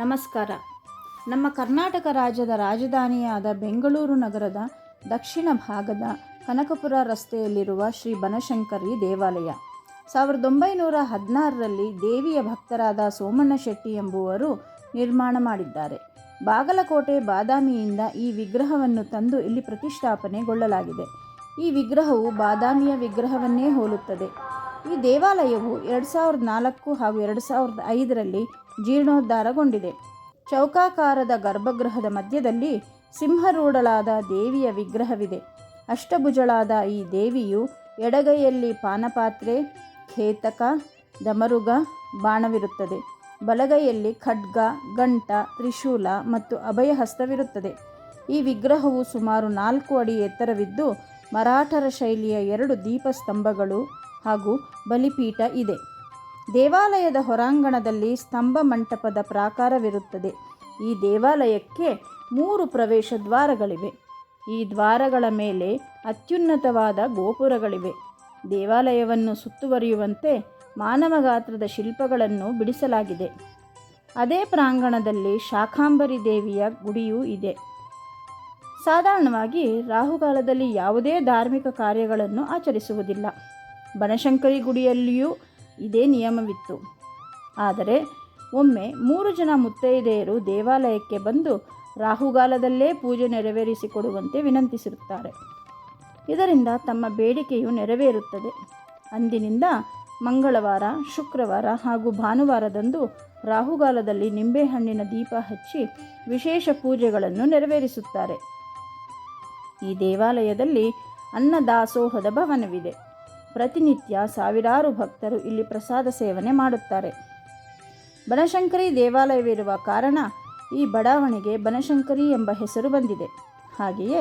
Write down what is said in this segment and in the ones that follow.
ನಮಸ್ಕಾರ. ನಮ್ಮ ಕರ್ನಾಟಕ ರಾಜ್ಯದ ರಾಜಧಾನಿಯಾದ ಬೆಂಗಳೂರು ನಗರದ ದಕ್ಷಿಣ ಭಾಗದ ಕನಕಪುರ ರಸ್ತೆಯಲ್ಲಿರುವ ಶ್ರೀ ಬನಶಂಕರಿ ದೇವಾಲಯ. ಸಾವಿರದ ಒಂಬೈನೂರ ಹದಿನಾರರಲ್ಲಿ ದೇವಿಯ ಭಕ್ತರಾದ ಸೋಮಣ್ಣ ಶೆಟ್ಟಿ ಎಂಬುವರು ನಿರ್ಮಾಣ ಮಾಡಿದ್ದಾರೆ. ಬಾಗಲಕೋಟೆ ಬಾದಾಮಿಯಿಂದ ಈ ವಿಗ್ರಹವನ್ನು ತಂದು ಇಲ್ಲಿ ಪ್ರತಿಷ್ಠಾಪನೆಗೊಳ್ಳಲಾಗಿದೆ. ಈ ವಿಗ್ರಹವು ಬಾದಾಮಿಯ ವಿಗ್ರಹವನ್ನೇ ಹೋಲುತ್ತದೆ. ಈ ದೇವಾಲಯವು ಎರಡು ಸಾವಿರದ ನಾಲ್ಕು ಹಾಗೂ ಎರಡು ಸಾವಿರದ ಐದರಲ್ಲಿ ಜೀರ್ಣೋದ್ಧಾರಗೊಂಡಿದೆ. ಚೌಕಾಕಾರದ ಗರ್ಭಗೃಹದ ಮಧ್ಯದಲ್ಲಿ ಸಿಂಹರೂಢಳಾದ ದೇವಿಯ ವಿಗ್ರಹವಿದೆ. ಅಷ್ಟಭುಜಳಾದ ಈ ದೇವಿಯು ಎಡಗೈಯಲ್ಲಿ ಪಾನಪಾತ್ರೆ ಖೇತಕ ದಮರುಗ ಬಾಣವಿರುತ್ತದೆ. ಬಲಗೈಯಲ್ಲಿ ಖಡ್ಗ, ಗಂಟ, ತ್ರಿಶೂಲ ಮತ್ತು ಅಭಯಹಸ್ತವಿರುತ್ತದೆ ಈ ವಿಗ್ರಹವು ಸುಮಾರು ನಾಲ್ಕು ಅಡಿ ಎತ್ತರವಿದ್ದು ಮರಾಠರ ಶೈಲಿಯ ಎರಡು ದೀಪಸ್ತಂಭಗಳು ಹಾಗೂ ಬಲಿಪೀಠ ಇದೆ. ದೇವಾಲಯದ ಹೊರಾಂಗಣದಲ್ಲಿ ಸ್ತಂಭ ಮಂಟಪದ ಪ್ರಾಕಾರವಿರುತ್ತದೆ. ಈ ದೇವಾಲಯಕ್ಕೆ ಮೂರು ಪ್ರವೇಶ ದ್ವಾರಗಳಿವೆ. ಈ ದ್ವಾರಗಳ ಮೇಲೆ ಅತ್ಯುನ್ನತವಾದ ಗೋಪುರಗಳಿವೆ. ದೇವಾಲಯವನ್ನು ಸುತ್ತುವರಿಯುವಂತೆ ಮಾನವ ಗಾತ್ರದ ಶಿಲ್ಪಗಳನ್ನು ಬಿಡಿಸಲಾಗಿದೆ. ಅದೇ ಪ್ರಾಂಗಣದಲ್ಲಿ ಶಾಖಾಂಬರಿ ದೇವಿಯ ಗುಡಿಯೂ ಇದೆ. ಸಾಧಾರಣವಾಗಿ ರಾಹುಕಾಲದಲ್ಲಿ ಯಾವುದೇ ಧಾರ್ಮಿಕ ಕಾರ್ಯಗಳನ್ನು ಆಚರಿಸುವುದಿಲ್ಲ. ಬನಶಂಕರಿ ಗುಡಿಯಲ್ಲಿಯೂ ಇದೇ ನಿಯಮವಿತ್ತು. ಆದರೆ ಒಮ್ಮೆ ಮೂರು ಜನ ಮುತ್ತೈದೆಯರು ದೇವಾಲಯಕ್ಕೆ ಬಂದು ರಾಹುಗಾಲದಲ್ಲೇ ಪೂಜೆ ನೆರವೇರಿಸಿಕೊಡುವಂತೆ ವಿನಂತಿಸಿರುತ್ತಾರೆ. ಇದರಿಂದ ತಮ್ಮ ಬೇಡಿಕೆಯು ನೆರವೇರುತ್ತದೆ. ಅಂದಿನಿಂದ ಮಂಗಳವಾರ, ಶುಕ್ರವಾರ ಹಾಗೂ ಭಾನುವಾರದಂದು ರಾಹುಗಾಲದಲ್ಲಿ ನಿಂಬೆಹಣ್ಣಿನ ದೀಪ ಹಚ್ಚಿ ವಿಶೇಷ ಪೂಜೆಗಳನ್ನು ನೆರವೇರಿಸುತ್ತಾರೆ. ಈ ದೇವಾಲಯದಲ್ಲಿ ಅನ್ನದಾಸೋಹದ ಭವನವಿದೆ. ಪ್ರತಿನಿತ್ಯ ಸಾವಿರಾರು ಭಕ್ತರು ಇಲ್ಲಿ ಪ್ರಸಾದ ಸೇವನೆ ಮಾಡುತ್ತಾರೆ. ಬನಶಂಕರಿ ದೇವಾಲಯವಿರುವ ಕಾರಣ ಈ ಬಡಾವಣೆಗೆ ಬನಶಂಕರಿ ಎಂಬ ಹೆಸರು ಬಂದಿದೆ. ಹಾಗೆಯೇ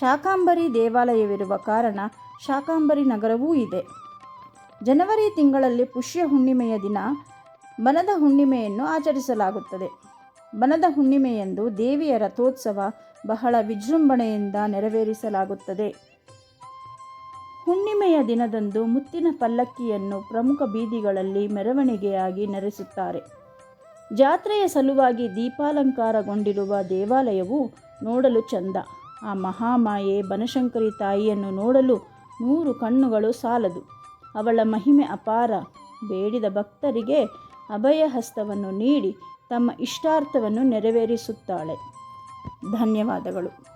ಶಾಕಾಂಬರಿ ದೇವಾಲಯವಿರುವ ಕಾರಣ ಶಾಕಾಂಬರಿ ನಗರವೂ ಇದೆ. ಜನವರಿ ತಿಂಗಳಲ್ಲಿ ಪುಷ್ಯ ಹುಣ್ಣಿಮೆಯ ದಿನ ಬನದ ಹುಣ್ಣಿಮೆಯನ್ನು ಆಚರಿಸಲಾಗುತ್ತದೆ. ಬನದ ಹುಣ್ಣಿಮೆಯಂದು ದೇವಿಯ ರಥೋತ್ಸವ ಬಹಳ ವಿಜೃಂಭಣೆಯಿಂದ ನೆರವೇರಿಸಲಾಗುತ್ತದೆ. ಹುಣ್ಣಿಮೆಯ ದಿನದಂದು ಮುತ್ತಿನ ಪಲ್ಲಕ್ಕಿಯನ್ನು ಪ್ರಮುಖ ಬೀದಿಗಳಲ್ಲಿ ಮೆರವಣಿಗೆಯಾಗಿ ನಡೆಸುತ್ತಾರೆ ಜಾತ್ರೆಯ ಸಲುವಾಗಿ ದೀಪಾಲಂಕಾರಗೊಂಡಿರುವ ದೇವಾಲಯವು ನೋಡಲು ಚಂದ. ಆ ಮಹಾಮಾಯೆ ಬನಶಂಕರಿ ತಾಯಿಯನ್ನು ನೋಡಲು ನೂರು ಕಣ್ಣುಗಳು ಸಾಲದು. ಅವಳ ಮಹಿಮೆ ಅಪಾರ. ಬೇಡಿದ ಭಕ್ತರಿಗೆ ಅಭಯ ಹಸ್ತವನ್ನು ನೀಡಿ ತಮ್ಮ ಇಷ್ಟಾರ್ಥವನ್ನು ನೆರವೇರಿಸುತ್ತಾಳೆ. ಧನ್ಯವಾದಗಳು.